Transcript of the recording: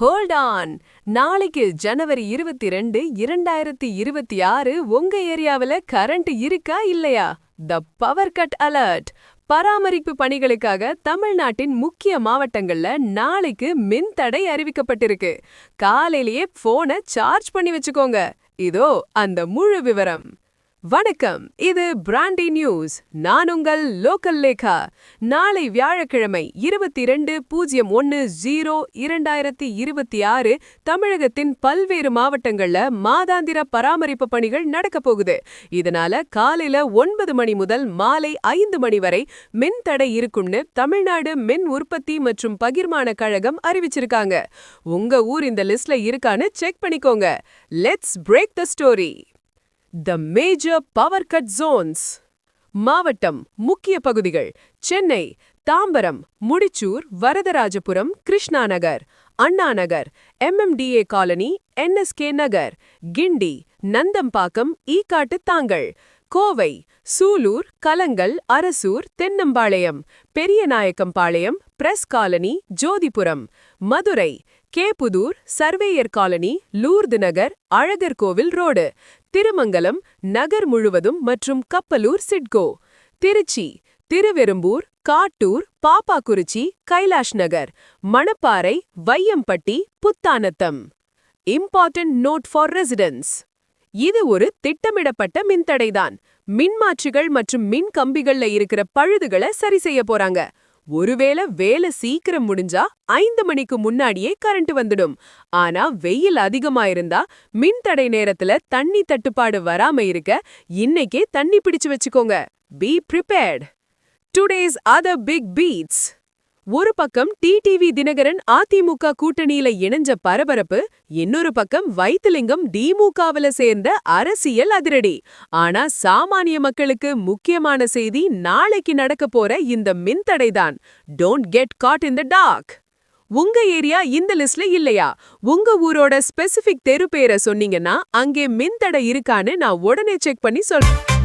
Hold on நாளைக்கு ஜனவரி இருபத்தி ரெண்டு இரண்டாயிரத்தி இருபத்தி ஆறு உங்க ஏரியாவில் கரண்ட் இருக்கா இல்லையா? த பவர் கட் அலர்ட் பராமரிப்பு பணிகளுக்காக தமிழ்நாட்டின் முக்கிய மாவட்டங்கள்ல நாளைக்கு மின் தடை அறிவிக்கப்பட்டிருக்கு. காலையிலேயே போனை சார்ஜ் பண்ணி வச்சுக்கோங்க. இதோ அந்த முழு விவரம். வணக்கம். இது பிராண்டி நியூஸ். நான் உங்கள் லோக்கல் லேகா. நாளை வியாழக்கிழமை இருபத்தி இரண்டு பூஜ்ஜியம் ஒன்னு ஜீரோ இரண்டாயிரத்தி இருபத்தி ஆறு தமிழகத்தின் பல்வேறு மாவட்டங்கள்ல மாதாந்திர பராமரிப்பு பணிகள் நடக்க போகுது. இதனால காலையில ஒன்பது மணி முதல் மாலை ஐந்து மணி வரை மின் தடை இருக்கும்னு தமிழ்நாடு மின் உற்பத்தி மற்றும் பகிர்மான கழகம் அறிவிச்சிருக்காங்க. உங்க ஊர் இந்த லிஸ்ட்ல இருக்கான்னு செக் பண்ணிக்கோங்க. Let's break the story the major power cut zones மாவட்டம் முக்கிய பகுதிகள் Chennai Tambaram Mudichur Varadharajapuram Krishna Nagar Anna Nagar MMDA colony NSK Nagar Guindy Nandambakkam Ekkattuthangal Kovai Sulur Kalangal Arasur Thennampalayam Periyanaickenpalayam press colony Jothipuram Madurai K Pudur surveyor colony Lourdu Nagar Alagar Kovil road Thirumangalam Nagar முழுவதும் மற்றும் Kappalur SIDCO. Trichy Thiruverumbur Kattur Pappakurichi Kailash Nagar Manapparai Vaiyampatti Puthanatham. Important note for residents இது ஒரு திட்டமிடப்பட்ட மின்தடைதான். மின்மாற்றிகள் மற்றும் மின் கம்பிகள்ல இருக்கிற பழுதுகளை சரி செய்ய போறாங்க. ஒருவேளை வேலை சீக்கிரம் முடிஞ்சா ஐந்து மணிக்கு முன்னாடியே கரண்ட் வந்துடும். ஆனா வெயில் அதிகமா இருந்தா மின் தடை நேரத்துல தண்ணி தட்டுப்பாடு வராம இருக்க இன்னைக்கே தண்ணி பிடிச்சு வச்சுக்கோங்க. Be prepared today's other big beats ஒரு பக்கம் டிடிவி தினகரன் அதிமுக கூட்டணியில இணைஞ்ச பரபரப்பு இன்னொரு பக்கம் வைத்திலிங்கம் திமுகவில சேர்ந்த அரசியல் அதிரடி. ஆனா சாமானிய மக்களுக்கு முக்கியமான செய்தி நாளைக்கு நடக்க போற இந்த மின்தடைதான். Don't get caught in the dark உங்க ஏரியா இந்த லிஸ்ட்ல இல்லையா? உங்க ஊரோட ஸ்பெசிபிக் தெரு பேரை சொன்னீங்கன்னா அங்கே மின்தடை இருக்கான்னு நான் உடனே செக் பண்ணி சொல்றேன்